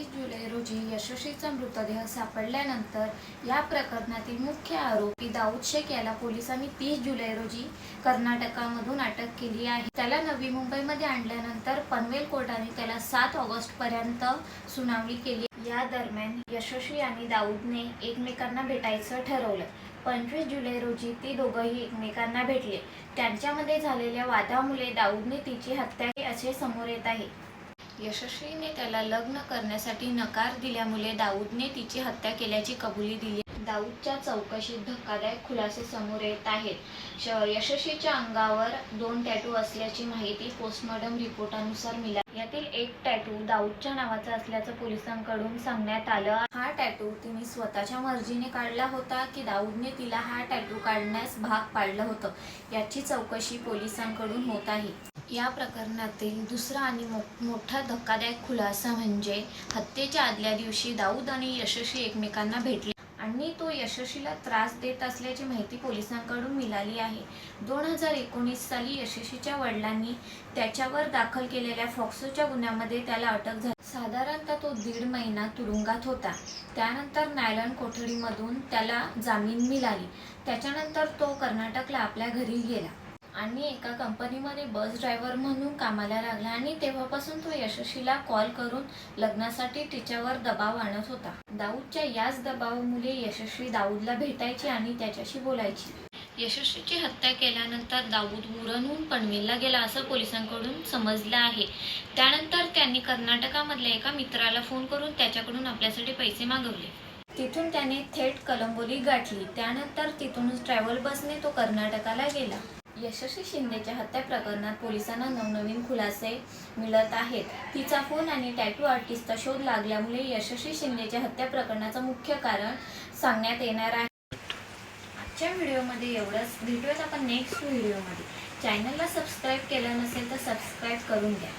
सत्तावीस जुलै रोजी यशस्वीचा मृतदेह सापडल्यानंतर या प्रकरणातील मुख्य आरोपी दाऊद शेख याला पोलिसांनी तीस जुलै रोजी कर्नाटकामधून अटक केली आहे. त्याला नवी मुंबईमध्ये आणल्यानंतर पनवेल कोर्टाने त्याला सात ऑगस्ट पर्यंत सुनावणी केली. या दरम्यान यशस्वी आणि दाऊदने एकमेकांना भेटायचं ठरवलं. पंचवीस जुलै रोजी ती दोघंही एकमेकांना भेटले. त्यांच्यामध्ये झालेल्या वादामुळे दाऊदने तिची हत्या असे समोर येत आहे. यशस्वीने त्याला लग्न करण्यासाठी नकार दिल्यामुळे दाऊदने तिची हत्या केल्याची कबुली दिली. दाऊदच्या चौकशीत धक्कादायक खुलासे समोर येत आहेत. श यशस्वीच्या अंगावर दोन टॅटू असल्याची माहिती पोस्टमॉर्टम रिपोर्टानुसार मिळाली. यातील एक टॅटू दाऊदच्या नावाचा असल्याचं पोलिसांकडून सांगण्यात आलं. हा टॅटू तिने स्वतःच्या मर्जीने काढला होता की दाऊदने तिला हा टॅटू काढण्यास भाग पाडलं होतं. याची चौकशी पोलिसांकडून होत आहे. या प्रकरणातील दुसरा आणि मो मोठा धक्कादायक खुलासा म्हणजे हत्येच्या आदल्या दिवशी दाऊद आणि यशस्वी एकमेकांना भेटले. आणि तो यशस्वीला त्रास देत असल्याची माहिती पोलिसांकडून मिळाली आहे. दोन हजार एकोणीस साली यशस्वीच्या वडिलांनी त्याच्यावर दाखल केलेल्या फॉक्सोच्या गुन्ह्यामध्ये त्याला अटक झाली. साधारणतः तो दीड महिना तुरुंगात होता. त्यानंतर नायलन कोठडीमधून त्याला जामीन मिळाली. त्याच्यानंतर तो कर्नाटकला आपल्या घरी गेला. आणि एका कंपनीमध्ये बस ड्रायव्हर म्हणून कामाला लागला आणि तेव्हापासून तो यशस्वीला कॉल करून लग्नासाठी तिच्यावर दबाव आणत होता. दाऊदच्या याच दबावामुळे यशस्वी दाऊदला भेटायची आणि त्याच्याशी बोलायची. यशस्वीची हत्या केल्यानंतर दाऊद मुरणहून पनवेलला गेला असं पोलिसांकडून समजलं आहे. त्यानंतर त्यांनी कर्नाटकामधल्या एका मित्राला फोन करून त्याच्याकडून आपल्यासाठी पैसे मागवले. तिथून त्याने थेट कलंबोली गाठली. त्यानंतर तिथूनच ट्रॅव्हल बसने तो कर्नाटकाला गेला. यशस्वी शिंदेच्या हत्या प्रकरणात पोलिसांना नवनवीन खुलासे मिळत आहेत. तिचा फोन आणि टॅटू आर्टिस्टचा शोध लागल्यामुळे यशस्वी शिंदेच्या हत्या प्रकरणाचं मुख्य कारण सांगण्यात येणार आहे. आजच्या व्हिडिओमध्ये एवढंच. भेटूयात आपण नेक्स्ट व्हिडिओमध्ये. चॅनलला सबस्क्राईब केलं नसेल तर सबस्क्राईब करून घ्या.